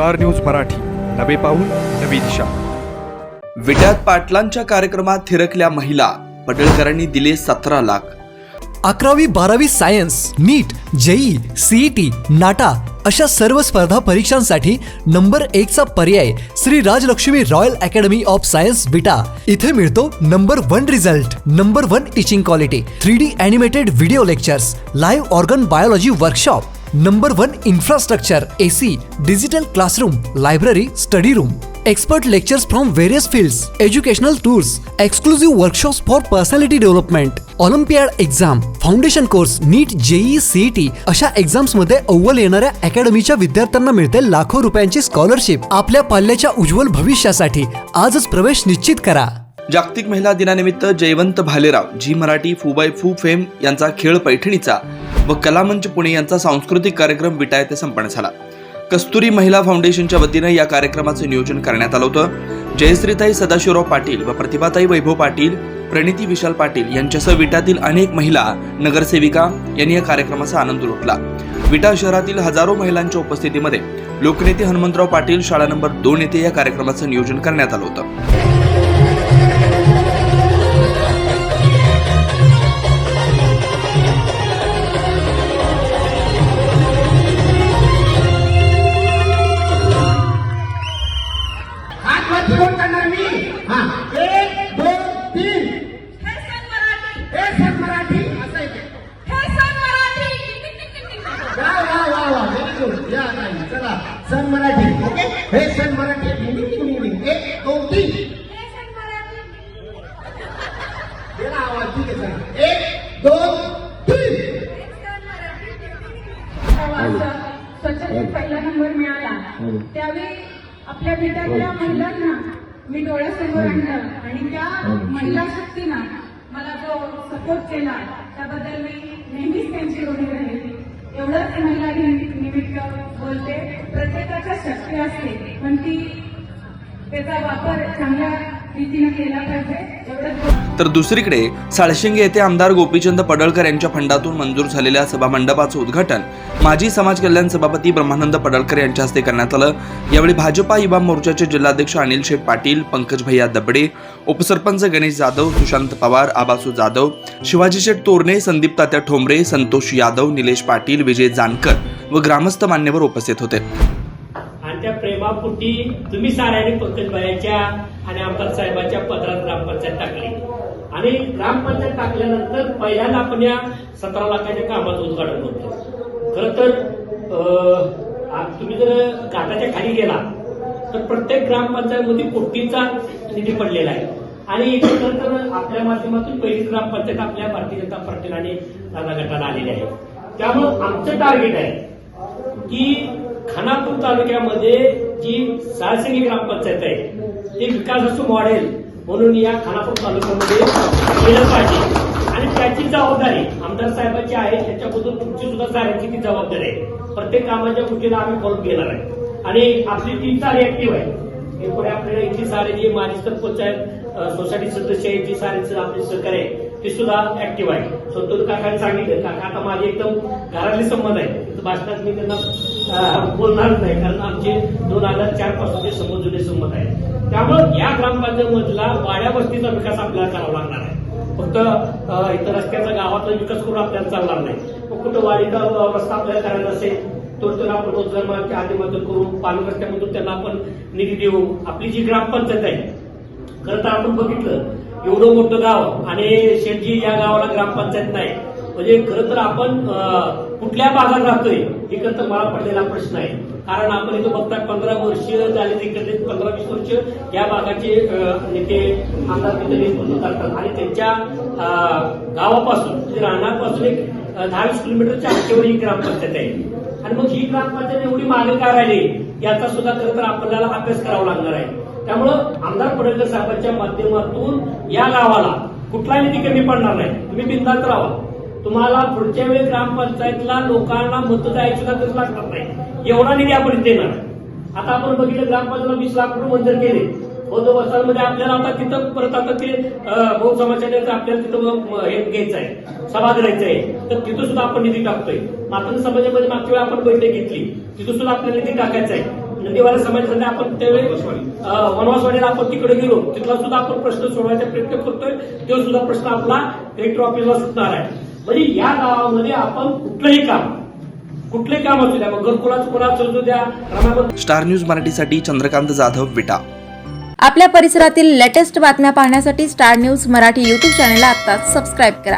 Star news Marathi. नवे पाऊल नवी दिशा. विट्यात पाटलांच्या कार्यक्रमात थिरकल्या महिला. पडळकरांनी दिले सतरा लाख. अकरावी बारावी science NEET JEE CET NATA अशा सर्व स्पर्धा परीक्षांसाठी नंबर एकचा पर्याय Shri Rajlakshmi royal academy of science Vita. इथे मिळतो number one result number one teaching quality three D animated video lectures live organ biology workshop. Number one infrastructure AC digital classroom library study room expert lectures from various fields educational tours exclusive workshops for personality development olympiad exam foundation course NEET JEE CET अशा एक्झाम्समध्ये अव्वल येणाऱ्या अकॅडमीच्या विद्यार्थ्यांना मिळते लाखो रुपयांची scholarship आपल्या पाल्याच्या उज्ज्वल भविष्यासाठी आजच प्रवेश निश्चित करा. जागतिक महिला दिनानिमित्त जयवंत भालेराव जी मराठी फू बाय फू फेम यांचा खेळ पैठणीचा. व कलामंच पुणे यांचा सांस्कृतिक कार्यक्रम विटा येथे संपन्न झाला. कस्तुरी महिला फाउंडेशनच्या वतीनं या कार्यक्रमाचं नियोजन करण्यात आलं होतं. जयश्रीताई सदाशिवराव पाटील व प्रतिभाताई वैभव पाटील प्रणिती विशाल पाटील यांच्यासह विटातील अनेक महिला नगरसेविका यांनी या कार्यक्रमाचा आनंद लुटला. विटा शहरातील हजारो महिलांच्या उपस्थितीमध्ये लोकनेते हनुमंतराव पाटील शाळा नंबर दोन येथे या कार्यक्रमाचं नियोजन करण्यात आलं होतं. सण मराठी ओके? हे सण मराठी. एक दोन तीन. हे आवाज ठीक आहे चला एक दोन तीन. हे स्वच्छतेत पहिला नंबर मिळाला. त्यावेळी आपल्या विद्यार्थ्या महिलांना मी डोळ्यासमोर आणलं आणि त्या महिला शक्तीनं मला जो सपोर्ट केला त्याबद्दल मी नेहमीच त्यांची ऋणी राहील एवढंच महिला दिन बोलते. प्रत्येकाच्या शक्य असते पण ती त्याचा वापर चांगल्या रीतीने केला पाहिजे. एवढंच तर दुसरीकडे साळशिंगे येथे आमदार गोपीचंद पडळकर यांच्या फंडातून मंजूर झालेल्या सभामंडपाचं उद्घाटन माजी समाज कल्याण सभापती ब्रह्मानंद पडळकर यांच्या हस्ते करण्यात आलं. यावेळी भाजपा युवा मोर्चाचे जिल्हाध्यक्ष अनिल शेठ पाटील पंकज भैया दबडे उपसरपंच गणेश जाधव सुशांत पवार आबासू जाधव शिवाजी शेठ तोरणे संदीप तात्या ठोंबरे संतोष यादव निलेश पाटील विजय जानकर. व ग्रामस्थ मान्यवर उपस्थित होते. आणि त्या प्रेमापोटी तुम्ही साऱ्याने पंकजबाईच्या आणि आमदार साहेबांच्या पदरात ग्रामपंचायत टाकली. आणि ग्रामपंचायत टाकल्यानंतर पहिल्यांदा आपण या सतरा लाखाच्या कामाचं उद्घाटन करतो खरं तर अं, तुम्ही जर घाटाच्या खाली गेला तर प्रत्येक ग्रामपंचायतमध्ये कोटीचा निधी पडलेला आहे. आणि खरं तर आपल्या माध्यमातून पहिली ग्रामपंचायत आपल्या भारतीय जनता पार्टीला आणि दादा गटाला आलेली आहे. त्यामुळं आमचं टार्गेट आहे की खानापूर तालुक्यामध्ये जी साळसिंगी ग्रामपंचायत आहे ते विकासाचं मॉडेल म्हणून या खानापूर तालुक्यामध्ये केलं पाहिजे. आणि त्याची जबाबदारी आमदार साहेबांची आहे त्याच्याबद्दल तुमची सुद्धा साऱ्यांची ती जबाबदारी आहे. प्रत्येक कामाच्या गोष्टीला आम्ही फॉलो घेणार आहे. आणि आपली टीम सारी ऍक्टिव्ह आहे. हे पुढे आपल्याला इथली सारे जे माजी सरपंच आहेत सोसायटी सदस्य आहेत जी सारे आपले सरकार आहे ते सुद्धा ऍक्टिव्ह आहे. संतोष काकांनी सांगितलं काका आता माझे एकदम घरातले संबंध आहे भाषणात मी त्यांना बोलणार नाही कारण आमचे दोन हजार चार पासूनचे समोर जुने संमत आहेत. त्यामुळं या ग्रामपंचायतमधला वाड्या वस्तीचा विकास आपल्याला करावा लागणार आहे. फक्त इथं रस्त्याचा गावातला विकास करून आपल्याला चालणार नाही. मग कुठं वाडीचा रस्ता आपल्याला करायचा असेल तर तर आपण रोजगार मार्गाच्या आधीमधून करून पाणी रस्त्यामधून त्यांना आपण निधी देऊ. आपली जी ग्रामपंचायत आहे खरं तर आपण बघितलं एवढं मोठं गाव आणि शेटजी या गावाला ग्रामपंचायत नाही. म्हणजे खरं तर आपण कुठल्या भागात राहतोय हे खरं तर मला पडलेला प्रश्न आहे. कारण आपण इथं बघता पंधरा वर्ष झाले तिकडे पंधरा वीस वर्ष या भागाचे नेते आमदार तिथे करतात आणि त्यांच्या गावापासून म्हणजे राहण्यापासून एक दहा वीस किलोमीटरच्या आमच्यावर ही ग्रामपंचायत आहे. आणि मग ही ग्रामपंचायत एवढी मागे का राहिली? याचा सुद्धा खरं तर आपल्याला अभ्यास करावा लागणार आहे. त्यामुळं आमदार पडळकर साहेबांच्या माध्यमातून या गावाला कुठला निधी कमी पडणार नाही. तुम्ही बिंदात राहा. तुम्हाला पुढच्या वेळी ग्रामपंचायतला लोकांना मत द्यायची का गरज लागणार नाही. एवढा निधी आपण देणार. आता आपण बघितलं ग्रामपंचायतला वीस लाख रुपये मंजूर केले. हो, बौद्ध वसाहतमध्ये आपल्याला आता तिथं परत आता ते बहु बौद्ध समाजाने आपल्याला तिथं हे घ्यायचं आहे. सभा करायचं आहे. तर तिथं सुद्धा आपण निधी टाकतोय. मात्र समाजामध्ये मागच्या वेळी आपण बैठक घेतली. तिथं सुद्धा आपल्याला निधी टाकायचा आहे. नंदीवाला समाजासाठी आपण त्यावेळी अं, वनवासवाडीला आपण तिकडे गेलो. तिथला सुद्धा आपण प्रश्न सोडवायचा प्रयत्न करतोय. तो सुद्धा प्रश्न आपला कलेक्टर ऑफिसला सुटणार आहे. म्हणजे या गावामध्ये आपण कुठलंही काम कुठलंही काम असू द्या मग घरकुलाचं कोणाचं असू द्या स्टार न्यूज मराठीसाठी चंद्रकांत जाधव विटा. आपल्या परिसरातील लेटेस्ट बातम्या पाहण्यासाठी स्टार न्यूज मराठी यूट्यूब चॅनलला आत्ताच सबस्क्राईब करा.